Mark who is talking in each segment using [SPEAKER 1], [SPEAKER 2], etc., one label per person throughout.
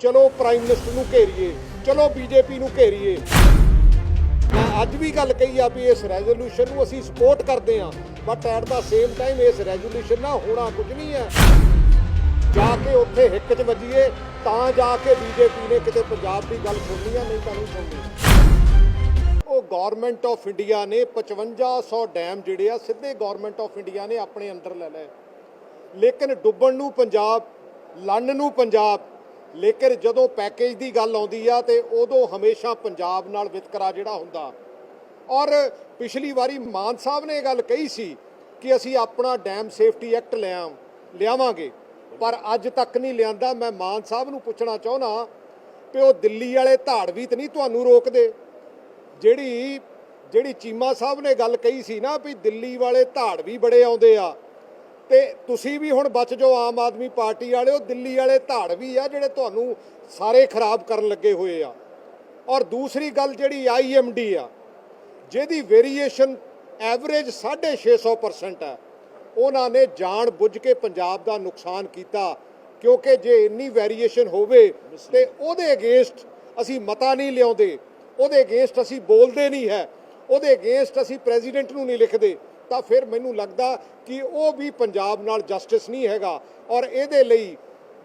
[SPEAKER 1] ਚਲੋ prime minister ਨੂੰ ਘੇਰੀਏ, ਚਲੋ ਬੀਜੇਪੀ ਨੂੰ ਘੇਰੀਏ। ਮੈਂ ਅੱਜ ਵੀ ਗੱਲ ਕਹੀ ਆ ਵੀ ਇਸ ਰੈਜ਼ੋਲੂਸ਼ਨ ਨੂੰ ਅਸੀਂ ਸਪੋਰਟ ਕਰਦੇ ਆ but at the same time ਇਸ ਰੈਜ਼ੋਲੂਸ਼ਨ ਨਾਲ ਹੋਣਾ ਕੁਝ ਨਹੀਂ ਹੈ। ਜਾ ਕੇ ਉੱਥੇ ਹਿੱਕ 'ਚ ਵੱਜੀਏ, ਤਾਂ ਜਾ ਕੇ ਬੀਜੇਪੀ ਨੇ ਕਿਤੇ ਪੰਜਾਬ ਦੀ ਗੱਲ ਸੁਣਨੀ ਆ, ਨਹੀਂ ਤਾਂ ਨਹੀਂ ਸੁਣਨੀ। ਉਹ ਗਵਰਨਮੈਂਟ ਆਫ ਇੰਡੀਆ ਨੇ 5500 ਡੈਮ ਜਿਹੜੇ ਆ, ਸਿੱਧੇ ਗਵਰਨਮੈਂਟ ਆਫ ਇੰਡੀਆ ਨੇ ਆਪਣੇ ਅੰਦਰ ਲੈ ਲਏ। ਲੇਕਿਨ ਡੁੱਬਣ ਨੂੰ ਪੰਜਾਬ, ਲੰਨ ਨੂੰ ਪੰਜਾਬ ਲੇਕਿਨ ਜਦੋਂ ਪੈਕੇਜ ਦੀ ਗੱਲ ਆਉਂਦੀ ਆ ਤੇ ਉਦੋਂ ਹਮੇਸ਼ਾ ਪੰਜਾਬ ਨਾਲ ਵਿਤਕਰਾ ਜਿਹੜਾ ਹੁੰਦਾ। ਔਰ ਪਿਛਲੀ ਵਾਰੀ ਮਾਨ ਸਾਹਿਬ ਨੇ ਇਹ ਗੱਲ ਕਹੀ ਸੀ ਕਿ ਅਸੀਂ ਆਪਣਾ ਡੈਮ ਸੇਫਟੀ ਐਕਟ ਲਿਆ ਲਿਆਵਾਂਗੇ। ਪਰ ਅੱਜ ਤੱਕ ਨਹੀਂ ਲਿਆਂਦਾ। ਮੈਂ ਮਾਨ ਸਾਹਿਬ ਨੂੰ ਪੁੱਛਣਾ ਚਾਹੁੰਦਾ ਕਿ ਉਹ ਦਿੱਲੀ ਵਾਲੇ ਧਾੜਵੀ ਤੇ ਨਹੀਂ ਤੁਹਾਨੂੰ ਰੋਕਦੇ? ਜਿਹੜੀ ਜਿਹੜੀ ਚੀਮਾ ਸਾਹਿਬ ਨੇ ਗੱਲ ਕਹੀ ਸੀ ਨਾ ਵੀ ਦਿੱਲੀ ਵਾਲੇ ਧਾੜਵੀ ਬੜੇ ਆਉਂਦੇ ਆ। ਤੇ ਤੁਸੀਂ ਵੀ ਹੁਣ ਬਚ ਜਾਓ, ਆਮ ਆਦਮੀ ਪਾਰਟੀ ਵਾਲੇ ਉਹ ਦਿੱਲੀ ਵਾਲੇ ਧਾੜਵੀ ਆ ਜਿਹੜੇ ਤੁਹਾਨੂੰ ਸਾਰੇ ਖਰਾਬ ਕਰਨ ਲੱਗੇ ਹੋਏ ਆ। ਔਰ ਦੂਸਰੀ ਗੱਲ ਜਿਹੜੀ ਆਈਐਮਡੀ ਆ, ਜਿਹਦੀ ਵੇਰੀਏਸ਼ਨ ਐਵਰੇਜ 650% ਆ, ਉਹਨਾਂ ਨੇ ਜਾਣ ਬੁੱਝ ਕੇ ਪੰਜਾਬ ਦਾ ਨੁਕਸਾਨ ਕੀਤਾ, ਕਿਉਂਕਿ ਜੇ ਇੰਨੀ ਵੇਰੀਏਸ਼ਨ ਹੋਵੇ ਤੇ ਉਹਦੇ ਅਗੇਂਸਟ ਅਸੀਂ ਮਤਾ ਨਹੀਂ ਲਿਆਉਂਦੇ, ਉਹਦੇ ਅਗੇਂਸਟ ਅਸੀਂ ਬੋਲਦੇ ਨਹੀਂ ਹੈ, ਉਹਦੇ ਅਗੇਂਸਟ ਅਸੀਂ ਪ੍ਰੈਜ਼ੀਡੈਂਟ ਨੂੰ ਨਹੀਂ ਲਿਖਦੇ ਤਾਂ ਫਿਰ ਮੈਨੂੰ ਲੱਗਦਾ ਕਿ ਉਹ ਵੀ ਪੰਜਾਬ ਨਾਲ ਜਸਟਿਸ ਨਹੀਂ ਹੈਗਾ। ਔਰ ਇਹਦੇ ਲਈ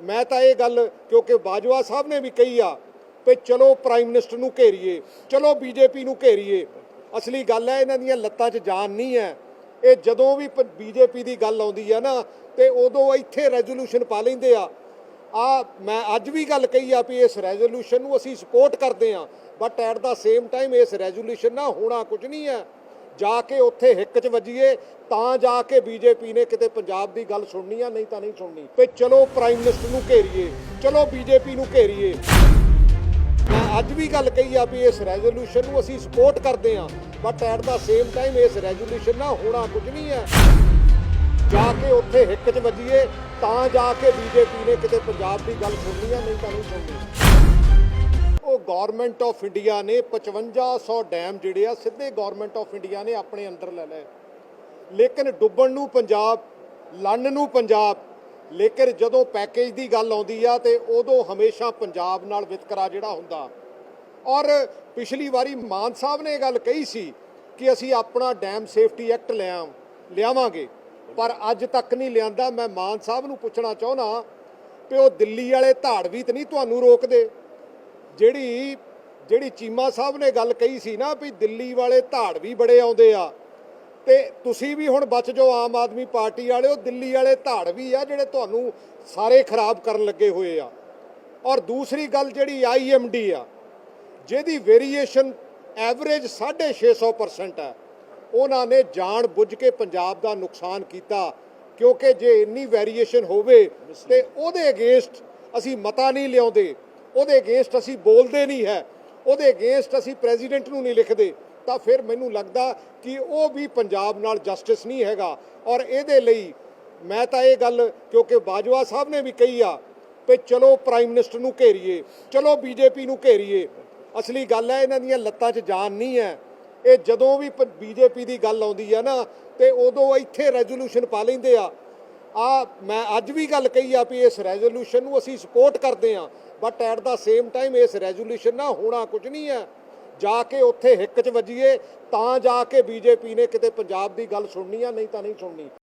[SPEAKER 1] ਮੈਂ ਤਾਂ ਇਹ ਗੱਲ, ਕਿਉਂਕਿ ਬਾਜਵਾ ਸਾਹਿਬ ਨੇ ਵੀ ਕਹੀ ਆ ਵੀ ਚਲੋ ਪ੍ਰਾਈਮ ਮਿਨਿਸਟਰ ਨੂੰ ਘੇਰੀਏ, ਚਲੋ ਬੀਜੇਪੀ ਨੂੰ ਘੇਰੀਏ। ਅਸਲੀ ਗੱਲ ਹੈ ਇਹਨਾਂ ਦੀਆਂ ਲੱਤਾਂ 'ਚ ਜਾਨ ਨਹੀਂ ਹੈ। ਇਹ ਜਦੋਂ ਵੀ ਬੀਜੇਪੀ ਦੀ ਗੱਲ ਆਉਂਦੀ ਆ ਨਾ, ਤੇ ਉਦੋਂ ਇੱਥੇ ਰੈਜ਼ੋਲੂਸ਼ਨ ਪਾ ਲੈਂਦੇ ਆ। ਆ, ਮੈਂ ਅੱਜ ਵੀ ਗੱਲ ਕਹੀ ਆ ਵੀ ਇਸ ਰੈਜ਼ੋਲੂਸ਼ਨ ਨੂੰ ਅਸੀਂ ਸਪੋਰਟ ਕਰਦੇ ਆ, but at the same time ਇਸ ਰੈਜ਼ੋਲੂਸ਼ਨ ਨਾਲ ਹੋਣਾ ਕੁਝ ਨਹੀਂ ਹੈ। ਜਾ ਕੇ ਉੱਥੇ ਹਿੱਕ 'ਚ ਵੱਜੀਏ, ਤਾਂ ਜਾ ਕੇ ਬੀਜੇਪੀ ਨੇ ਕਿਤੇ ਪੰਜਾਬ ਦੀ ਗੱਲ ਸੁਣਨੀ ਆ, ਨਹੀਂ ਤਾਂ ਨਹੀਂ ਸੁਣਨੀ। ਤੇ ਚਲੋ ਪ੍ਰਾਈਮ ਮਿਨਿਸਟਰ ਨੂੰ ਘੇਰੀਏ, ਚਲੋ ਬੀਜੇਪੀ ਨੂੰ ਘੇਰੀਏ। ਮੈਂ ਅੱਜ ਵੀ ਗੱਲ ਕਹੀ ਆ ਵੀ ਇਸ ਰੈਜ਼ੋਲੂਸ਼ਨ ਨੂੰ ਅਸੀਂ ਸਪੋਰਟ ਕਰਦੇ ਆ but at the same time ਇਸ ਰੈਜ਼ੋਲੂਸ਼ਨ ਨਾਲ ਹੋਣਾ ਕੁਝ ਨਹੀਂ ਹੈ ਜਾ ਕੇ ਉੱਥੇ ਹਿੱਕ 'ਚ ਵੱਜੀਏ, ਤਾਂ ਜਾ ਕੇ ਬੀਜੇਪੀ ਨੇ ਕਿਤੇ ਪੰਜਾਬ ਦੀ ਗੱਲ ਸੁਣਨੀ ਆ, ਨਹੀਂ ਤਾਂ ਨਹੀਂ ਸੁਣਨੀ। ਉਹ ਗਵਰਨਮੈਂਟ ਆਫ ਇੰਡੀਆ ਨੇ 5500 ਡੈਮ ਜਿਹੜੇ ਆ, ਸਿੱਧੇ ਗਵਰਨਮੈਂਟ ਆਫ ਇੰਡੀਆ ਨੇ ਆਪਣੇ ਅੰਦਰ ਲੈ ਲਏ। ਲੇਕਿਨ ਡੁੱਬਣ ਨੂੰ ਪੰਜਾਬ, ਲੰਨ ਨੂੰ ਪੰਜਾਬ, ਲੇਕਿਨ ਜਦੋਂ ਪੈਕੇਜ ਦੀ ਗੱਲ ਆਉਂਦੀ ਆ ਤੇ ਉਦੋਂ ਹਮੇਸ਼ਾ ਪੰਜਾਬ ਨਾਲ ਵਿਤਕਰਾ ਜਿਹੜਾ ਹੁੰਦਾ। ਔਰ ਪਿਛਲੀ ਵਾਰੀ ਮਾਨ ਸਾਹਿਬ ਨੇ ਇਹ ਗੱਲ ਕਹੀ ਸੀ ਕਿ ਅਸੀਂ ਆਪਣਾ ਡੈਮ ਸੇਫਟੀ ਐਕਟ ਲਿਆ, ਲਿਆਵਾਂਗੇ, ਪਰ ਅੱਜ ਤੱਕ ਨਹੀਂ ਲਿਆਂਦਾ। ਮੈਂ ਮਾਨ ਸਾਹਿਬ ਨੂੰ ਪੁੱਛਣਾ ਚਾਹੁੰਦਾ ਕਿ ਉਹ ਦਿੱਲੀ ਵਾਲੇ ਧਾੜਵੀ ਤੇ ਨਹੀਂ ਤੁਹਾਨੂੰ ਰੋਕਦੇ? ਜਿਹੜੀ ਜਿਹੜੀ ਚੀਮਾ ਸਾਹਿਬ ਨੇ ਗੱਲ ਕਹੀ ਸੀ ਨਾ ਵੀ ਦਿੱਲੀ ਵਾਲੇ ਧਾੜ ਵੀ ਬੜੇ ਆਉਂਦੇ ਆ ਤੇ ਤੁਸੀਂ ਵੀ ਹੁਣ ਬਚ ਜਾਓ ਆਮ ਆਦਮੀ ਪਾਰਟੀ ਵਾਲੇ ਉਹ ਦਿੱਲੀ ਵਾਲੇ ਧਾੜ ਵੀ ਆ ਜਿਹੜੇ ਤੁਹਾਨੂੰ ਸਾਰੇ ਖਰਾਬ ਕਰਨ ਲੱਗੇ ਹੋਏ ਆ। ਔਰ ਦੂਸਰੀ ਗੱਲ ਜਿਹੜੀ ਆਈਐਮਡੀ ਆ, ਜਿਹਦੀ ਵੇਰੀਏਸ਼ਨ ਐਵਰੇਜ 650% ਹੈ ਉਹਨਾਂ ਨੇ ਜਾਣ ਬੁੱਝ ਕੇ ਪੰਜਾਬ ਦਾ ਨੁਕਸਾਨ ਕੀਤਾ, ਕਿਉਂਕਿ ਜੇ ਇੰਨੀ ਵੇਰੀਏਸ਼ਨ ਹੋਵੇ ਤੇ ਉਹਦੇ ਅਗੇਂਸਟ ਅਸੀਂ ਮਤਾ ਨਹੀਂ ਲਿਆਉਂਦੇ। ਉਹਦੇ ਅਗੇਂਸਟ ਅਸੀਂ ਬੋਲਦੇ ਨਹੀਂ ਹੈ, ਉਹਦੇ ਅਗੇਂਸਟ ਅਸੀਂ ਪ੍ਰੈਜ਼ੀਡੈਂਟ ਨੂੰ ਨਹੀਂ ਲਿਖਦੇ, ਤਾਂ ਫਿਰ ਮੈਨੂੰ ਲੱਗਦਾ ਕਿ ਉਹ ਵੀ ਪੰਜਾਬ ਨਾਲ ਜਸਟਿਸ ਨਹੀਂ ਹੈਗਾ। ਔਰ ਇਹਦੇ ਲਈ ਮੈਂ ਤਾਂ ਇਹ ਗੱਲ ਕਿਉਂਕਿ ਬਾਜਵਾ ਸਾਹਿਬ ਨੇ ਵੀ ਕਹੀ ਆ ਵੀ ਚਲੋ ਪ੍ਰਾਈਮ ਮਿਨਿਸਟਰ ਨੂੰ ਘੇਰੀਏ, ਚਲੋ ਬੀਜੇਪੀ ਨੂੰ ਘੇਰੀਏ, ਅਸਲੀ ਗੱਲ ਹੈ ਇਹਨਾਂ ਦੀਆਂ ਲੱਤਾਂ 'ਚ ਜਾਨ ਨਹੀਂ ਹੈ। ਇਹ ਜਦੋਂ ਵੀ ਬੀਜੇਪੀ ਦੀ ਗੱਲ ਆਉਂਦੀ ਹੈ ਨਾ, ਤੇ ਉਦੋਂ ਇੱਥੇ ਰੈਜ਼ੋਲੂਸ਼ਨ ਪਾ ਲੈਂਦੇ ਆ। ਆ ਮੈਂ ਅੱਜ ਵੀ ਗੱਲ ਕਹੀ ਆ ਵੀ ਇਸ ਰੈਜ਼ੋਲੂਸ਼ਨ ਨੂੰ ਅਸੀਂ ਸਪੋਰਟ ਕਰਦੇ ਆ but at the same time ਇਸ ਰੈਜ਼ੋਲੂਸ਼ਨ ਨਾਲ ਹੋਣਾ ਕੁਝ ਨਹੀਂ ਹੈ। ਜਾ ਕੇ ਉੱਥੇ ਹਿੱਕ 'ਚ ਵੱਜੀਏ, ਤਾਂ ਜਾ ਕੇ ਬੀਜੇਪੀ ਨੇ ਕਿਤੇ ਪੰਜਾਬ ਦੀ ਗੱਲ ਸੁਣਨੀ ਆ, ਨਹੀਂ ਤਾਂ ਨਹੀਂ ਸੁਣਨੀ।